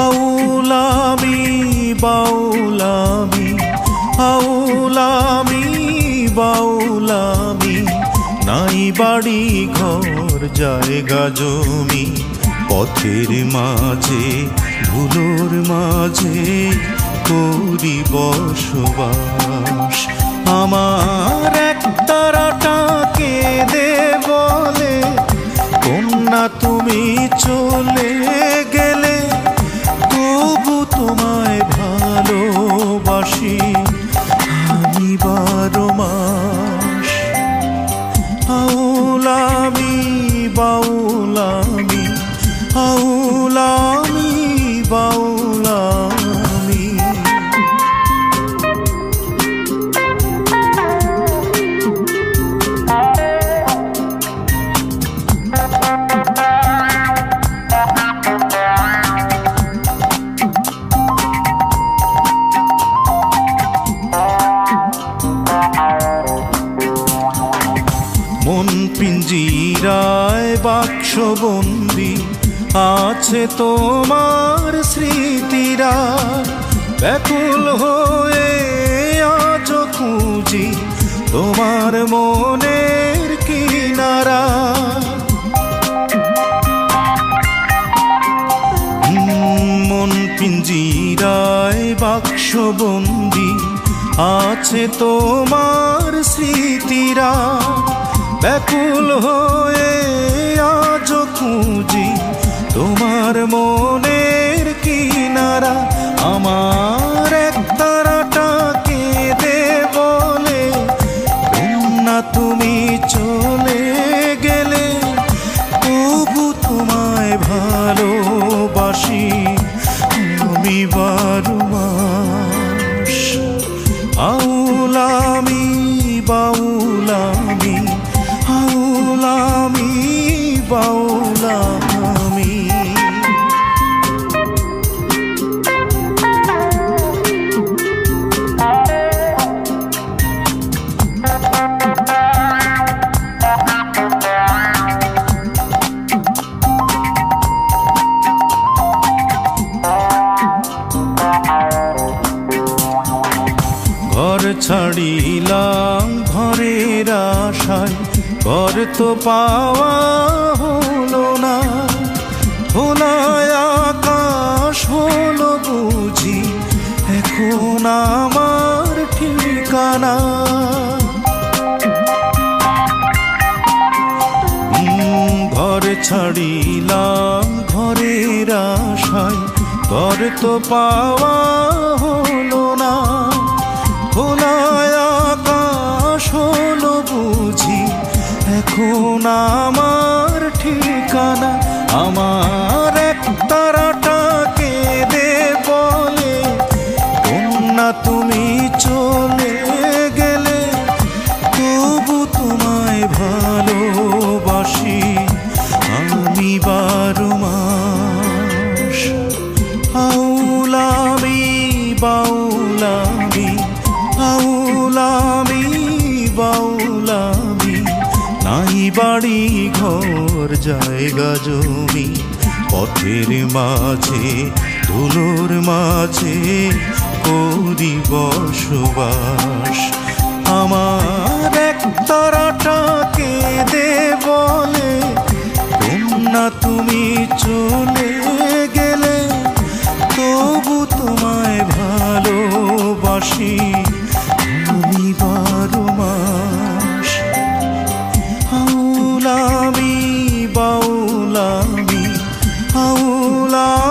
আউলামি বাউলামি আউলামি বাউলামি নাই বাড়ি ঘর, জায়গা, জমি। পথের মাঝে ধুলোর মাঝে করি বসবাস। আমার এক তারাটাকে দে বলে, কন্যা তুমি চলে বাউলামি আউলামি বাউলামি। মন পিঞ্জিরায় বাক্সবন্দি আছে তোমার স্মৃতিরা। ব্যাকুল হয়ে আজ খুঁজি তোমার মনের কিনারা। মন পিঞ্জিরায় বাক্সবন্দি আছে তোমার স্মৃতিরা। ব্যাকুল হয়ে আজ খুঁজি তোমার মনের কিনারা আমার ছাড়িলাম ঘরের আশায়। ঘর তো পাওয়া হলো না। খোলায় আকাশ হলো বুঝি। এখন আমার ঠিকানা। ঘর ছাড়িলাম ঘরের আশায়। ঘর তো পাওয়া খোলায় বুঝি এখন আমার ঠিকানা আমার এক তারাটাকে দে বলে। কন্যা তুমি চলে বাউলামি নাই বাড়ি ঘর, জায়গা জমি। পথের মাঝে, ধুলোর মাঝে করি বসবাস। আমার এক তারাটাকে দে বলে কন্যা তুমি চলে গেলে, তবু তোমায় ভালোবাসি। Long.